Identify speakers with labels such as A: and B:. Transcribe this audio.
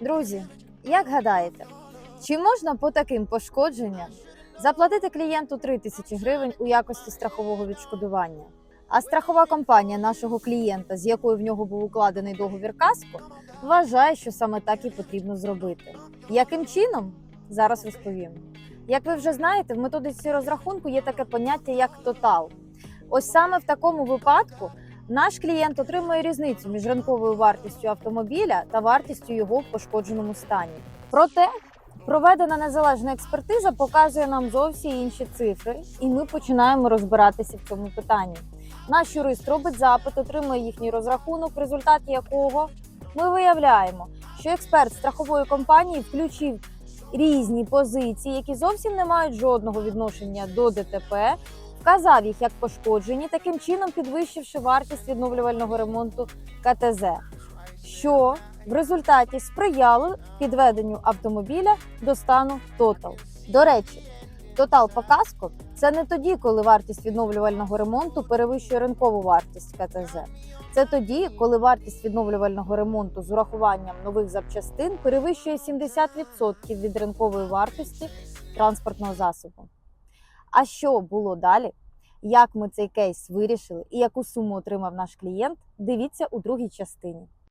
A: Друзі, як гадаєте, чи можна по таким пошкодженням заплатити клієнту 3 тисячі гривень у якості страхового відшкодування? А страхова компанія нашого клієнта, з якою в нього був укладений договір каско, вважає, що саме так і потрібно зробити. Яким чином? Зараз розповім. Як ви вже знаєте, в методиці розрахунку є таке поняття як тотал. Ось саме в такому випадку наш клієнт отримує різницю між ринковою вартістю автомобіля та вартістю його в пошкодженому стані. Проте проведена незалежна експертиза показує нам зовсім інші цифри, і ми починаємо розбиратися в цьому питанні. Наш юрист робить запит, отримує їхній розрахунок, в результаті якого ми виявляємо, що експерт страхової компанії включив різні позиції, які зовсім не мають жодного відношення до ДТП, вказав їх як пошкоджені, таким чином підвищивши вартість відновлювального ремонту КТЗ, що в результаті сприяло підведенню автомобіля до стану Total. До речі, Total по каско це не тоді, коли вартість відновлювального ремонту перевищує ринкову вартість КТЗ. Це тоді, коли вартість відновлювального ремонту з урахуванням нових запчастин перевищує 70% від ринкової вартості транспортного засобу. А що було далі? Як ми цей кейс вирішили і яку суму отримав наш клієнт? Дивіться у другій частині.